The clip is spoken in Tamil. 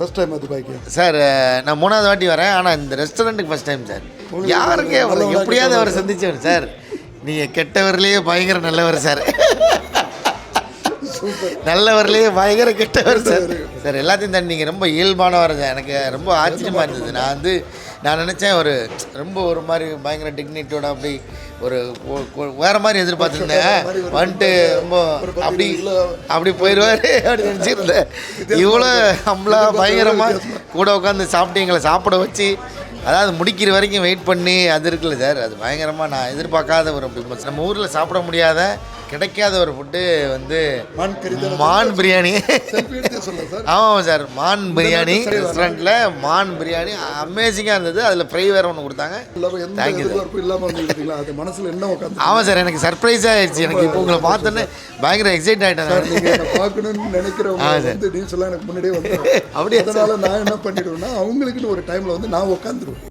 ஃபர்ஸ்ட் டைம் அது பாய்க்கு சார் நான் மூணாவது வாட்டி வரேன். ஆனால் இந்த ரெஸ்டாரண்ட்டுக்கு ஃபஸ்ட் டைம் சார். யாருக்கு எப்படியாவது அவர் சந்திச்சவர் சார். நீங்கள் கெட்டவர்லேயே பயங்கர நல்லவர் சார். நல்லவர்லேயே பயங்கர கெட்டவர் சார். சார் எல்லாத்தையும் தாண்டி நீங்கள் ரொம்ப இயல்பானவர் சார். எனக்கு ரொம்ப ஆச்சரியமாக இருந்தது. நான் வந்து நான் நினச்சேன் ஒரு ரொம்ப ஒரு மாதிரி பயங்கர டிக்னிட்டியோட அப்படி ஒரு வேற மாதிரி எதிர்பார்த்துருந்தேன். வந்துட்டு ரொம்ப அப்படி அப்படி போயிடுவார் அப்படி நினச்சிருந்தேன். இவ்வளோ நம்மளா பயங்கரமாக கூட உட்காந்து சாப்பிட்டு எங்களை சாப்பிட வச்சு அதாவது முடிக்கிற வரைக்கும் வெயிட் பண்ணி அது இருக்குல்ல சார் அது பயங்கரமாக நான் எதிர்பார்க்காத ஒரு. நம்ம ஊரில் சாப்பிட முடியாத கிடைக்காத ஒரு ஃபுட்டு வந்து மான் பிரியாணி. சார். ஆமாம் சார் மான் பிரியாணி ரெஸ்டாரண்ட்டில் மான் பிரியாணி அமேசிங்காக இருந்தது. அதில் ஃப்ரை வேறு ஒன்று கொடுத்தாங்க. வந்துருக்கீங்களா அது மனசில் என்ன ஆமாம் சார் எனக்கு சர்ப்ரைஸ் ஆயிடுச்சு. எனக்கு இப்போ உங்களை பார்த்தோன்னே பயங்கர எக்ஸைட் ஆகிட்டேன் சார் பார்க்கணும்னு நினைக்கிறவங்க சார். வந்து டீல்ஸ் எல்லாம் எனக்கு முன்னாடியே வந்து அப்படியா சார்? அதனால நான் என்ன பண்ணிடுவேன்னா அவங்களுக்குன்னு ஒரு டைமில் வந்து நான் உட்காந்துருவேன்